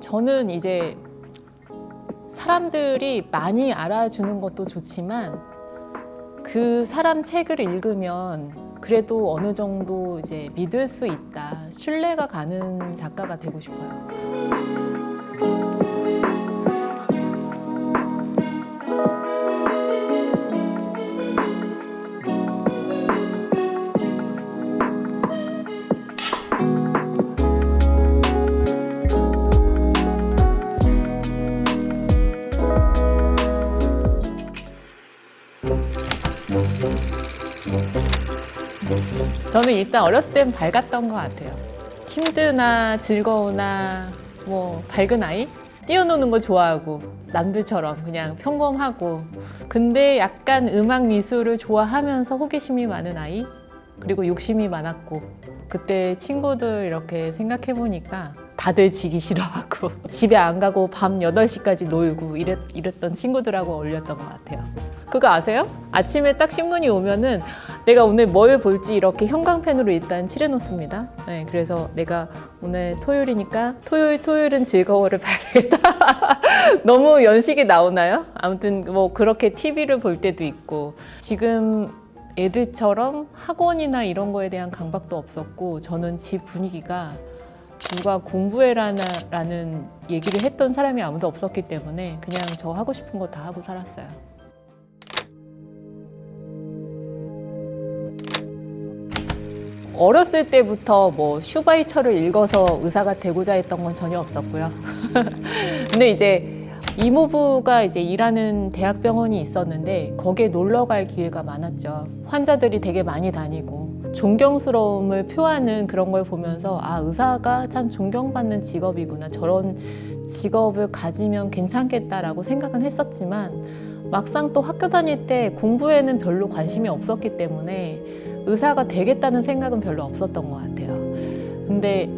저는 이제 사람들이 많이 알아주는 것도 좋지만 그 사람 책을 읽으면 그래도 어느 정도 이제 믿을 수 있다, 신뢰가 가는 작가가 되고 싶어요. 저는 일단 어렸을 땐 밝았던 것 같아요. 힘드나 즐거우나 뭐 밝은 아이? 뛰어노는 거 좋아하고 남들처럼 그냥 평범하고 근데 약간 음악 미술을 좋아하면서 호기심이 많은 아이? 그리고 욕심이 많았고 그때 친구들 이렇게 생각해 보니까 다들 지기 싫어하고 집에 안 가고 밤 8시까지 놀고 이랬, 이랬던 친구들하고 어울렸던 것 같아요. 그거 아세요? 아침에 딱 신문이 오면은 내가 오늘 뭘 볼지 이렇게 형광펜으로 일단 칠해놓습니다. 네, 그래서 내가 오늘 토요일이니까 토요일 토요일은 즐거워를 봐야겠다. 너무 연식이 나오나요? 아무튼 뭐 그렇게 TV를 볼 때도 있고 지금 애들처럼 학원이나 이런 거에 대한 강박도 없었고 저는 집 분위기가 누가 공부해라는 얘기를 했던 사람이 아무도 없었기 때문에 그냥 저 하고 싶은 거 다 하고 살았어요. 어렸을 때부터 뭐 슈바이처를 읽어서 의사가 되고자 했던 건 전혀 없었고요. 근데 이제 이모부가 이제 일하는 대학병원이 있었는데 거기에 놀러 갈 기회가 많았죠. 환자들이 되게 많이 다니고 존경스러움을 표하는 그런 걸 보면서 아 의사가 참 존경받는 직업이구나 저런 직업을 가지면 괜찮겠다라고 생각은 했었지만 막상 또 학교 다닐 때 공부에는 별로 관심이 없었기 때문에 의사가 되겠다는 생각은 별로 없었던 것 같아요. 근데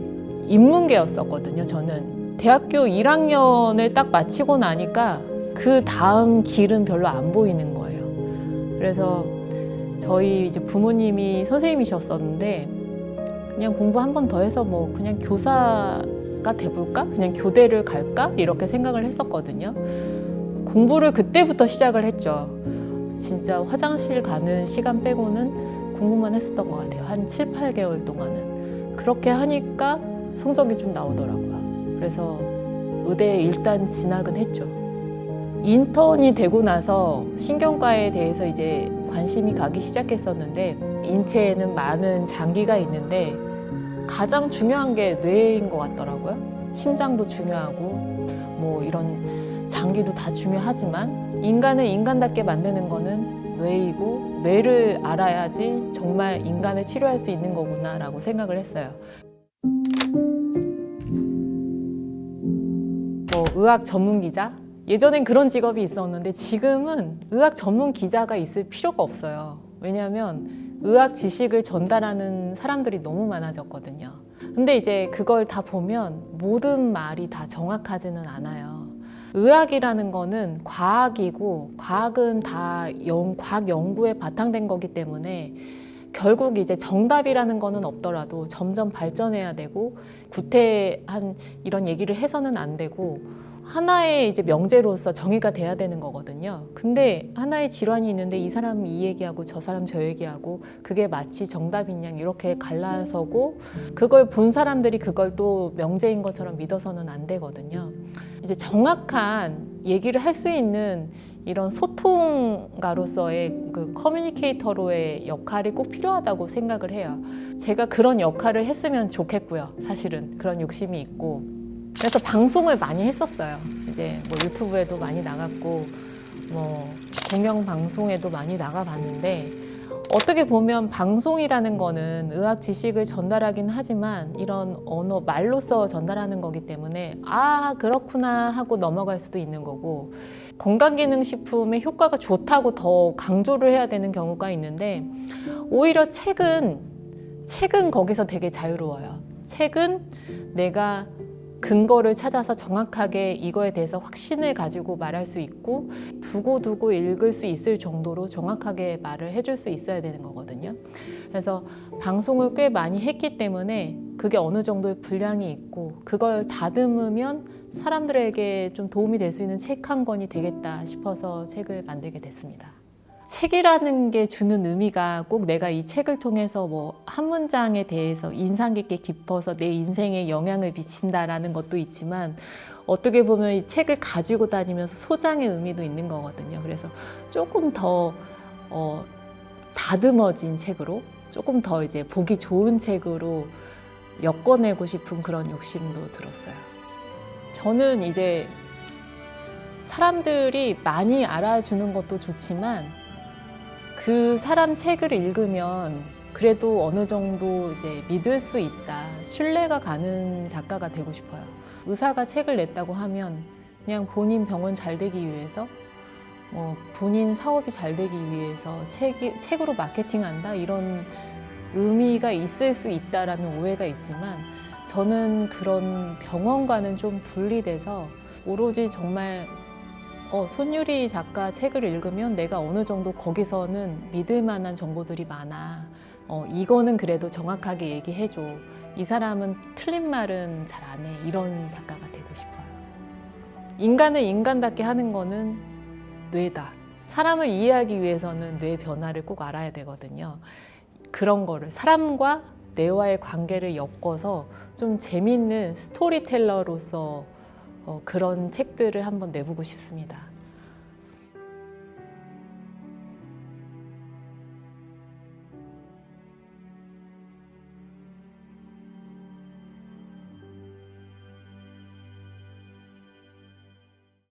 인문계였었거든요, 저는. 대학교 1학년을 딱 마치고 나니까 그 다음 길은 별로 안 보이는 거예요. 그래서 저희 이제 부모님이 선생님이셨었는데 그냥 공부 한 번 더 해서 뭐 그냥 교사가 돼볼까? 그냥 교대를 갈까? 이렇게 생각을 했었거든요. 공부를 그때부터 시작을 했죠. 진짜 화장실 가는 시간 빼고는 공부만 했었던 것 같아요. 한 7, 8개월 동안은. 그렇게 하니까 성적이 좀 나오더라고요. 그래서 의대에 일단 진학은 했죠. 인턴이 되고 나서 신경과에 대해서 이제 관심이 가기 시작했었는데 인체에는 많은 장기가 있는데 가장 중요한 게 뇌인 것 같더라고요. 심장도 중요하고 뭐 이런 장기도 다 중요하지만 인간을 인간답게 만드는 거는 뇌이고 뇌를 알아야지 정말 인간을 치료할 수 있는 거구나라고 생각을 했어요. 뭐 의학 전문 기자 예전엔 그런 직업이 있었는데 지금은 의학 전문 기자가 있을 필요가 없어요. 왜냐하면 의학 지식을 전달하는 사람들이 너무 많아졌거든요. 근데 이제 그걸 다 보면 모든 말이 다 정확하지는 않아요. 의학이라는 거는 과학이고 과학은 다 연, 과학 연구에 바탕된 거기 때문에 결국 이제 정답이라는 거는 없더라도 점점 발전해야 되고 구태한 이런 얘기를 해서는 안 되고 하나의 이제 명제로서 정의가 돼야 되는 거거든요. 근데 하나의 질환이 있는데 이 사람 이 얘기하고 저 사람 저 얘기하고 그게 마치 정답인 양 이렇게 갈라서고 그걸 본 사람들이 그걸 또 명제인 것처럼 믿어서는 안 되거든요. 이제 정확한 얘기를 할 수 있는 이런 소통가로서의 그 커뮤니케이터로의 역할이 꼭 필요하다고 생각을 해요. 제가 그런 역할을 했으면 좋겠고요. 사실은 그런 욕심이 있고. 그래서 방송을 많이 했었어요. 이제 뭐 유튜브에도 많이 나갔고, 뭐 공영 방송에도 많이 나가봤는데, 어떻게 보면 방송이라는 거는 의학 지식을 전달하긴 하지만 이런 언어 말로써 전달하는 거기 때문에 아 그렇구나 하고 넘어갈 수도 있는 거고 건강기능식품의 효과가 좋다고 더 강조를 해야 되는 경우가 있는데 오히려 책은 책은 거기서 되게 자유로워요. 책은 내가 근거를 찾아서 정확하게 이거에 대해서 확신을 가지고 말할 수 있고 두고 두고 읽을 수 있을 정도로 정확하게 말을 해줄 수 있어야 되는 거거든요. 그래서 방송을 꽤 많이 했기 때문에 그게 어느 정도의 분량이 있고 그걸 다듬으면 사람들에게 좀 도움이 될 수 있는 책 한 권이 되겠다 싶어서 책을 만들게 됐습니다. 책이라는 게 주는 의미가 꼭 내가 이 책을 통해서 뭐 한 문장에 대해서 인상 깊게 깊어서 내 인생에 영향을 미친다라는 것도 있지만 어떻게 보면 이 책을 가지고 다니면서 소장의 의미도 있는 거거든요. 그래서 조금 더 어, 다듬어진 책으로 조금 더 이제 보기 좋은 책으로 엮어내고 싶은 그런 욕심도 들었어요. 저는 이제 사람들이 많이 알아주는 것도 좋지만 그 사람 책을 읽으면 그래도 어느 정도 이제 믿을 수 있다, 신뢰가 가는 작가가 되고 싶어요. 의사가 책을 냈다고 하면 그냥 본인 병원 잘 되기 위해서 뭐 본인 사업이 잘 되기 위해서 책이, 책으로 마케팅한다 이런 의미가 있을 수 있다라는 오해가 있지만 저는 그런 병원과는 좀 분리돼서 오로지 정말 어, 손유리 작가 책을 읽으면 내가 어느 정도 거기서는 믿을 만한 정보들이 많아. 어, 이거는 그래도 정확하게 얘기해줘. 이 사람은 틀린 말은 잘 안 해. 이런 작가가 되고 싶어요. 인간을 인간답게 하는 거는 뇌다. 사람을 이해하기 위해서는 뇌 변화를 꼭 알아야 되거든요. 그런 거를 사람과 뇌와의 관계를 엮어서 좀 재밌는 스토리텔러로서 어, 그런 책들을 한번 내보고 싶습니다.